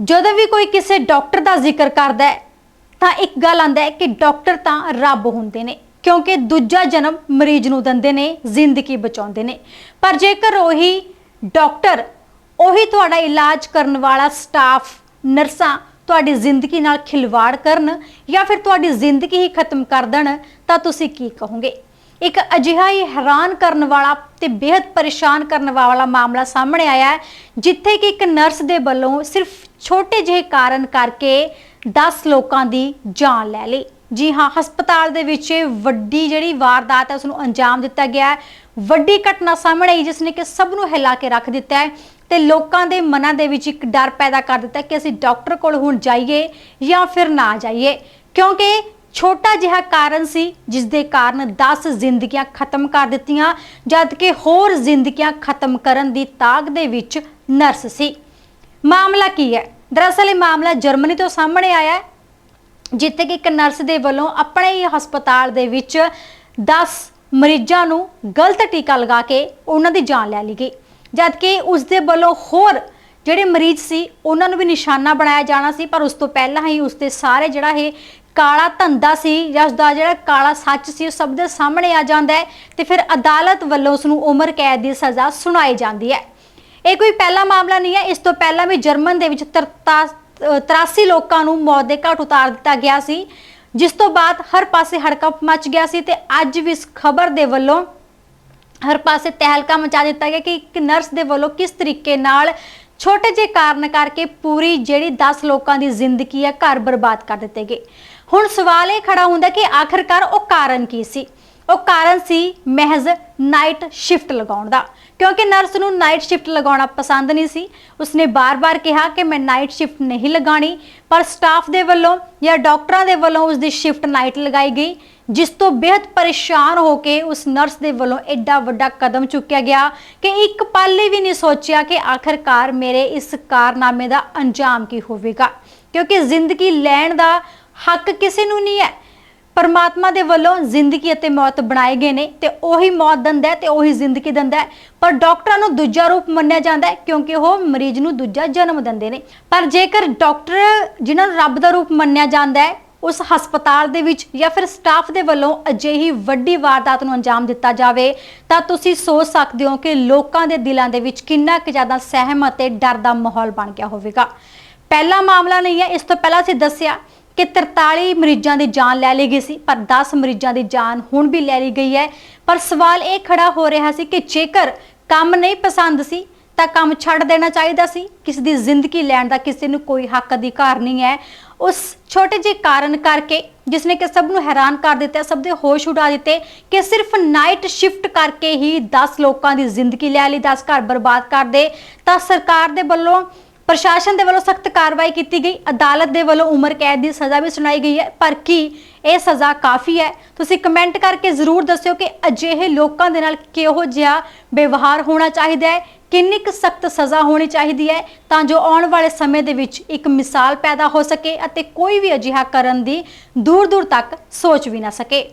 ਜਦੋਂ ਵੀ ਕੋਈ ਕਿਸੇ ਡਾਕਟਰ ਦਾ ਜ਼ਿਕਰ ਕਰਦਾ ਹੈ, ਤਾਂ ਇੱਕ ਗੱਲ ਆਂਦਾ ਹੈ ਕਿ ਡਾਕਟਰ ਤਾਂ ਰੱਬ ਹੁੰਦੇ ਨੇ, ਕਿਉਂਕਿ ਦੂਜਾ ਜਨਮ ਮਰੀਜ਼ ਨੂੰ ਦਿੰਦੇ ਨੇ, ਜ਼ਿੰਦਗੀ ਬਚਾਉਂਦੇ ਨੇ। ਪਰ ਜੇਕਰ ਉਹੀ ਡਾਕਟਰ ਉਹੀ ਤੁਹਾਡਾ ਇਲਾਜ ਕਰਨ ਵਾਲਾ ਸਟਾਫ, ਨਰਸਾਂ ਤੁਹਾਡੀ ਜ਼ਿੰਦਗੀ ਨਾਲ ਖਿਲਵਾੜ ਕਰਨ ਜਾਂ ਫਿਰ ਤੁਹਾਡੀ ਜ਼ਿੰਦਗੀ ਹੀ ਖਤਮ ਕਰ ਦੇਣ, ਤਾਂ ਤੁਸੀਂ ਕੀ ਕਹੋਗੇ? ਇੱਕ ਅਜਿਹਾ ਹੀ ਹੈਰਾਨ ਕਰਨ ਵਾਲਾ ਤੇ ਬੇहद ਪਰੇਸ਼ਾਨ ਕਰਨ ਵਾਲਾ ਮਾਮਲਾ ਸਾਹਮਣੇ ਆਇਆ ਹੈ, ਜਿੱਥੇ ਕਿ ਇੱਕ ਨਰਸ ਦੇ ਵੱਲੋਂ ਸਿਰਫ ਛੋਟੇ ਜਿਹੇ ਕਾਰਨ ਕਰਕੇ 10 ਲੋਕਾਂ ਦੀ ਜਾਨ ਲੈ ਲਈ। ਜੀ ਹਾਂ, ਹਸਪਤਾਲ ਦੇ ਵਿੱਚ ਵੱਡੀ ਜਿਹੜੀ ਵਾਰਦਾਤ ਹੈ ਉਸ ਨੂੰ ਅੰਜਾਮ ਦਿੱਤਾ ਗਿਆ ਹੈ। ਵੱਡੀ ਘਟਨਾ ਸਾਹਮਣੇ ਆਈ, ਜਿਸ ਨੇ ਕਿ ਸਭ ਨੂੰ ਹਿਲਾ ਕੇ ਰੱਖ ਦਿੱਤਾ ਹੈ ਤੇ ਲੋਕਾਂ ਦੇ ਮਨਾਂ ਦੇ ਵਿੱਚ ਇੱਕ ਡਰ ਪੈਦਾ ਕਰ ਦਿੱਤਾ ਕਿ ਅਸੀਂ ਡਾਕਟਰ ਕੋਲ ਹੁਣ ਜਾਈਏ ਜਾਂ ਫਿਰ ਨਾ ਜਾਈਏ, ਕਿਉਂਕਿ ਛੋਟਾ ਜਿਹਾ ਕਾਰਨ ਸੀ ਜਿਸ ਦੇ ਕਾਰਨ 10 ਜ਼ਿੰਦਗੀਆਂ ਖਤਮ ਕਰ ਦਿੱਤੀਆਂ, ਜਦਕਿ ਹੋਰ ਜ਼ਿੰਦਗੀਆਂ ਖਤਮ ਕਰਨ ਦੀ ਤਾਕ ਦੇ ਵਿੱਚ ਨਰਸ ਸੀ। ਮਾਮਲਾ ਕੀ ਹੈ? ਦਰਅਸਲ ਇਹ ਮਾਮਲਾ ਜਰਮਨੀ ਤੋਂ ਸਾਹਮਣੇ ਆਇਆ ਹੈ, ਜਿੱਥੇ ਕਿ ਇੱਕ ਨਰਸ ਦੇ ਵੱਲੋਂ ਆਪਣੇ ਹੀ ਹਸਪਤਾਲ ਦੇ ਵਿੱਚ 10 ਮਰੀਜ਼ਾਂ ਨੂੰ ਗਲਤ ਟੀਕਾ ਲਗਾ ਕੇ ਉਹਨਾਂ ਦੀ ਜਾਨ ਲੈ ਲਈ ਗਈ। ਜਦਕਿ ਉਸ ਦੇ ਵੱਲੋਂ ਹੋਰ ਜਿਹੜੇ ਮਰੀਜ਼ ਸੀ, ਉਹਨਾਂ ਨੂੰ ਵੀ ਨਿਸ਼ਾਨਾ ਬਣਾਇਆ ਜਾਣਾ ਸੀ, ਪਰ ਉਸ ਤੋਂ ਪਹਿਲਾਂ ਹੀ ਉਸ ਦੇ ਸਾਰੇ ਜਿਹੜਾ ਇਹ ਕਾਲਾ ਧੰਦਾ ਸੀ ਜਾਂ ਉਸ ਦਾ ਜਿਹੜਾ ਕਾਲਾ ਸੱਚ ਸੀ, ਉਹ ਸਭ ਦੇ ਸਾਹਮਣੇ ਆ ਜਾਂਦਾ ਹੈ ਤੇ ਫਿਰ ਅਦਾਲਤ ਵੱਲੋਂ ਉਸ ਨੂੰ ਉਮਰ ਕੈਦ ਦੀ ਸਜ਼ਾ ਸੁਣਾਈ ਜਾਂਦੀ ਹੈ। ਇਹ ਕੋਈ ਪਹਿਲਾ ਮਾਮਲਾ ਨਹੀਂ ਹੈ। ਇਸ ਤੋਂ ਪਹਿਲਾਂ ਵੀ ਜਰਮਨ ਦੇ ਵਿੱਚ 83 ਲੋਕਾਂ ਨੂੰ ਮੌਤ ਦੇ ਘਾਟ ਉਤਾਰ ਦਿੱਤਾ ਗਿਆ ਸੀ, ਜਿਸ ਤੋਂ ਬਾਅਦ ਹਰ ਪਾਸੇ ਹੜਕੰਪ ਮਚ ਗਿਆ ਸੀ ਤੇ ਅੱਜ ਵੀ ਇਸ ਖਬਰ ਦੇ ਵੱਲੋਂ ਹਰ ਪਾਸੇ ਤਹਿਲਕਾ ਮਚਾ ਦਿੱਤਾ ਗਿਆ ਕਿ ਇੱਕ ਨਰਸ ਦੇ ਵੱਲੋਂ ਕਿਸ ਤਰੀਕੇ ਨਾਲ ਛੋਟੇ ਜਿਹੇ ਕਾਰਨ ਕਰਕੇ ਪੂਰੀ ਜਿਹੜੀ 10 ਲੋਕਾਂ ਦੀ ਜ਼ਿੰਦਗੀ ਹੈ, ਘਰ ਬਰਬਾਦ ਕਰ ਦਿੱਤੇ ਗਏ। ਹੁਣ ਸਵਾਲ ਇਹ ਖੜਾ ਹੁੰਦਾ ਕਿ ਆਖਰਕਾਰ ਉਹ ਕਾਰਨ ਕੀ ਸੀ? ਉਹ ਕਾਰਨ ਸੀ ਮਹਿਜ਼ ਨਾਈਟ ਸ਼ਿਫਟ ਲਗਾਉਣ ਦਾ। ਕਿਉਂਕਿ ਨਰਸ ਨੂੰ ਨਾਈਟ ਸ਼ਿਫਟ ਲਗਾਉਣਾ ਪਸੰਦ ਨਹੀਂ ਸੀ। ਉਸਨੇ ਬਾਰ-ਬਾਰ ਕਿਹਾ ਕਿ ਮੈਂ ਨਾਈਟ ਸ਼ਿਫਟ ਨਹੀਂ ਲਗਾਣੀ ਪਰ ਸਟਾਫ ਦੇ ਵੱਲੋਂ ਜਾਂ ਡਾਕਟਰਾਂ ਦੇ ਵੱਲੋਂ ਉਸ ਦੀ ਸ਼ਿਫਟ ਨਾਈਟ ਲਗਾਈ ਗਈ। ਜਿਸ ਤੋਂ ਬੇहद ਪਰੇਸ਼ਾਨ ਹੋ ਕੇ ਉਸ ਨਰਸ ਦੇ ਵੱਲੋਂ ਐਡਾ ਵੱਡਾ ਕਦਮ ਚੁੱਕਿਆ ਗਿਆ ਕਿ ਇੱਕ ਪਲ ਵੀ ਨਹੀਂ ਸੋਚਿਆ ਕਿ ਆਖਰਕਾਰ ਮੇਰੇ ਇਸ ਕਾਰਨਾਮੇ ਦਾ ਅੰਜਾਮ ਕੀ ਹੋਵੇਗਾ। ਕਿਉਂਕਿ ਜ਼ਿੰਦਗੀ ਲੈਣ ਦਾ ਹੱਕ ਕਿਸੇ ਨੂੰ ਨਹੀਂ ਹੈ। ਪਰਮਾਤਮਾ ਦੇ ਵੱਲੋਂ ਜ਼ਿੰਦਗੀ ਅਤੇ ਮੌਤ ਬਣਾਏ ਗਏ ਨੇ ਤੇ ਉਹੀ ਮੌਤ ਦਿੰਦਾ ਹੈ ਤੇ ਉਹੀ ਜ਼ਿੰਦਗੀ ਦਿੰਦਾ ਹੈ। ਪਰ ਡਾਕਟਰਾਂ ਨੂੰ ਦੂਜਾ ਰੂਪ ਮੰਨਿਆ ਜਾਂਦਾ ਹੈ ਕਿਉਂਕਿ ਉਹ ਮਰੀਜ਼ ਨੂੰ ਦੂਜਾ ਜਨਮ ਦਿੰਦੇ ਨੇ। ਪਰ ਜੇਕਰ ਡਾਕਟਰ, ਜਿਨ੍ਹਾਂ ਨੂੰ ਰੱਬ ਦਾ ਰੂਪ ਮੰਨਿਆ ਜਾਂਦਾ ਹੈ ਉਸ ਹਸਪਤਾਲ ਦੇ ਵਿੱਚ ਜਾਂ ਫਿਰ ਸਟਾਫ ਦੇ ਵੱਲੋਂ ਅਜਿਹੀ ਵੱਡੀ ਵਾਰਦਾਤ ਨੂੰ ਅੰਜਾਮ ਦਿੱਤਾ ਜਾਵੇ, ਤਾਂ ਤੁਸੀਂ ਸੋਚ ਸਕਦੇ ਹੋ ਕਿ ਲੋਕਾਂ ਦੇ ਦਿਲਾਂ ਦੇ ਵਿੱਚ ਕਿੰਨਾ ਕੁ ਜ਼ਿਆਦਾ ਸਹਿਮ ਅਤੇ ਡਰ ਦਾ ਮਾਹੌਲ ਬਣ ਗਿਆ ਹੋਵੇਗਾ। ਪਹਿਲਾ ਮਾਮਲਾ ਨਹੀਂ ਹੈ, ਇਸ ਤੋਂ ਪਹਿਲਾਂ ਅਸੀਂ ਦੱਸਿਆ ਕਿ 43 ਮਰੀਜ਼ਾਂ ਦੀ ਜਾਨ ਲੈ ਲਈ ਗਈ ਸੀ, ਪਰ 10 ਮਰੀਜ਼ਾਂ ਦੀ ਜਾਨ ਹੁਣ ਵੀ ਲੈ ਲਈ ਗਈ ਹੈ। ਪਰ ਸਵਾਲ ਇਹ ਖੜਾ ਹੋ ਰਿਹਾ ਸੀ ਕਿ ਜੇਕਰ ਕੰਮ ਨਹੀਂ ਪਸੰਦ ਸੀ, ਤਾਂ ਕੰਮ ਛੱਡ ਦੇਣਾ ਚਾਹੀਦਾ ਸੀ। ਕਿਸੇ ਦੀ ਜ਼ਿੰਦਗੀ ਲੈਣ ਦਾ ਕਿਸੇ ਨੂੰ ਕੋਈ ਹੱਕ ਅਧਿਕਾਰ ਨਹੀਂ ਹੈ। ਉਸ ਛੋਟੇ ਜਿਹੇ ਕਾਰਨ ਕਰਕੇ ਜਿਸ ਨੇ ਕਿ ਸਭ ਨੂੰ ਹੈਰਾਨ ਕਰ ਦਿੱਤਾ, ਸਭ ਦੇ ਹੋਸ਼ ਉਡਾ ਦਿੱਤੇ ਕਿ ਸਿਰਫ ਨਾਈਟ ਸ਼ਿਫਟ ਕਰਕੇ ਹੀ 10 ਲੋਕਾਂ ਦੀ ਜ਼ਿੰਦਗੀ ਲੈ ਲਈ 10 ਘਰ ਬਰਬਾਦ ਕਰ ਦੇ। ਤਾਂ ਸਰਕਾਰ ਦੇ ਵੱਲੋਂ ਪ੍ਰਸ਼ਾਸਨ ਦੇ ਵੱਲੋਂ ਸਖਤ ਕਾਰਵਾਈ ਕੀਤੀ ਗਈ। ਅਦਾਲਤ ਦੇ ਵੱਲੋਂ ਉਮਰ ਕੈਦ ਦੀ ਸਜ਼ਾ ਵੀ ਸੁਣਾਈ ਗਈ ਹੈ। ਪਰ ਕੀ ਇਹ ਸਜ਼ਾ ਕਾਫੀ ਹੈ? ਤੁਸੀਂ ਕਮੈਂਟ ਕਰਕੇ ਜ਼ਰੂਰ ਦੱਸਿਓ ਕਿ ਅਜਿਹੇ ਲੋਕਾਂ ਦੇ ਨਾਲ ਕਿਹੋ ਜਿਹਾ ਵਿਵਹਾਰ ਹੋਣਾ ਚਾਹੀਦਾ ਹੈ। ਕਿੰਨੀ ਕੁ ਸਖਤ ਸਜ਼ਾ ਹੋਣੀ ਚਾਹੀਦੀ ਹੈ? ਤਾਂ ਜੋ ਆਉਣ ਵਾਲੇ ਸਮੇਂ ਦੇ ਵਿੱਚ ਇੱਕ ਮਿਸਾਲ ਪੈਦਾ ਹੋ ਸਕੇ ਅਤੇ ਕੋਈ ਵੀ ਅਜਿਹਾ ਕਰਨ ਦੀ ਦੂਰ ਦੂਰ ਤੱਕ ਸੋਚ ਵੀ ਨਾ ਸਕੇ।